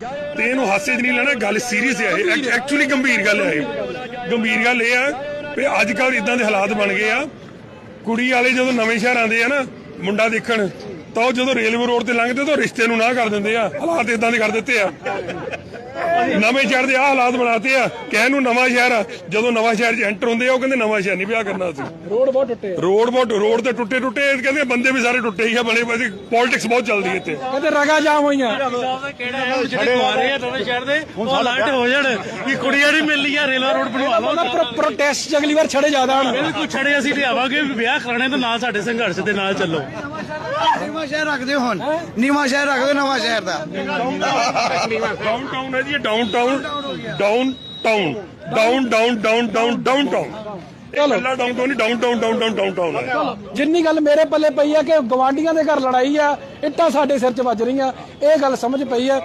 ਤੇ ਇਹਨੂੰ ਹਾਸੇ 'ਚ ਨਹੀਂ ਲੈਣਾ, ਗੱਲ ਸੀਰੀਅਸ ਹੈ ਇਹ। ਐਕਚੁਅਲੀ ਗੰਭੀਰ ਗੱਲ ਹੈ ਇਹ। ਗੰਭੀਰ ਗੱਲ ਇਹ ਆ ਵੀ ਅੱਜ ਕੱਲ ਇਦਾਂ ਦੇ ਹਾਲਾਤ ਬਣ ਗਏ ਆ। ਕੁੜੀ ਵਾਲੇ ਜਦੋਂ ਨਵੇਂ ਸ਼ਹਿਰ ਆਉਂਦੇ ਆ ਨਾ, ਮੁੰਡਾ ਦੇਖਣ, ਤਾਂ ਉਹ ਜਦੋਂ ਰੇਲਵੇ ਰੋਡ ਤੇ ਲੰਘਦੇ ਤਾਂ ਰਿਸ਼ਤੇ ਨੂੰ ਨਾ ਕਰ ਦਿੰਦੇ ਆ। ਹਾਲਾਤ ਇਦਾਂ ਦੇ ਕਰ ਦਿੱਤੇ ਆ। ਨਵੇਂ ਸ਼ਹਿਰ ਦੇ ਆ ਹਾਲਾਤ ਬਣਾਤੇ ਆ। ਕਹਿਣ ਨੂੰ ਨਵਾਂ ਸ਼ਹਿਰ ਆ। ਜਦੋਂ ਨਵਾਂ ਸ਼ਹਿਰ 'ਚ ਐਂਟਰ ਹੁੰਦੇ ਆ ਉਹ ਕਹਿੰਦੇ ਨਵਾਂ ਸ਼ਹਿਰ ਨਹੀਂ ਵਿਆਹ ਕਰਨਾ ਅਸੀਂ। ਰੋਡ ਬਹੁਤ ਟੁੱਟੇ ਆ। ਰੋਡ ਬਹੁਤ ਰੋਡ ਤੇ ਟੁੱਟੇ ਟੁੱਟੇ ਕਹਿੰਦੇ ਬੰਦੇ ਵੀ ਸਾਰੇ ਟੁੱਟੇ ਹੀ ਆ ਬਣੇ ਬਣੇ ਪੋਲਿਟਿਕਸ ਬਹੁਤ ਚੱਲਦੀ ਇੱਥੇ। ਕਹਿੰਦੇ ਰਗਾ ਜਾਮ ਹੋਈਆਂ। ਜਿਹੜੇ ਕੁਆਰੇ ਆ ਨਵੇਂ ਸ਼ਹਿਰ ਦੇ ਉਹ ਅਲਰਟ ਹੋ ਜਾਣ ਕਿ ਕੁੜੀਆਂ ਨਹੀਂ ਮਿਲ ਰਹੀਆਂ ਰੇਲਵਾ ਰੋਡ ਉਹਦਾ ਪ੍ਰੋਟੈਸਟ ਅਗਲੀ ਵਾਰ ਛੜੇ ਜ਼ਿਆਦਾ ਹਨ ਬਿਲਕੁਲ ਛੜੇ ਅਸੀਂ ਲਿਆਵਾਂਗੇ। ਵੀ ਵਿਆਹ ਕਰਾਣੇ ਤਾਂ ਨਾਲ ਸਾਡੇ ਸੰਘਰਸ਼ ਦੇ ਨਾਲ ਚੱਲੋ। ਨੀਵਾਂ ਸ਼ਹਿਰ ਰੱਖਦੇ ਹੁਣ। ਨੀਵਾਂ ਸ਼ਹਿਰ ਰੱਖਦੇ ਨਵਾਂ ਸ਼ਹਿਰ ਦਾ। ਡਾਊਨ ਟਾਊਨ ਹੈ ਜੀ downtown downtown down down down down downtown ਇਹ ਕੱਲਾ ਡਾਊਨ ਟਾਊਨ ਨਹੀਂ down town down town down town ਹੈ ਜਿੰਨੀ ਗੱਲ ਮੇਰੇ ਪੱਲੇ ਪਈ ਆ ਕਿ ਗਵਾਂਡੀਆਂ ਦੇ ਘਰ ਲੜਾਈ ਆ ਇੱਟਾਂ ਸਾਡੇ ਸਿਰ 'ਚ ਵੱਜ ਰਹੀਆਂ। ਇਹ ਗੱਲ ਸਮਝ ਪਈ ਆ।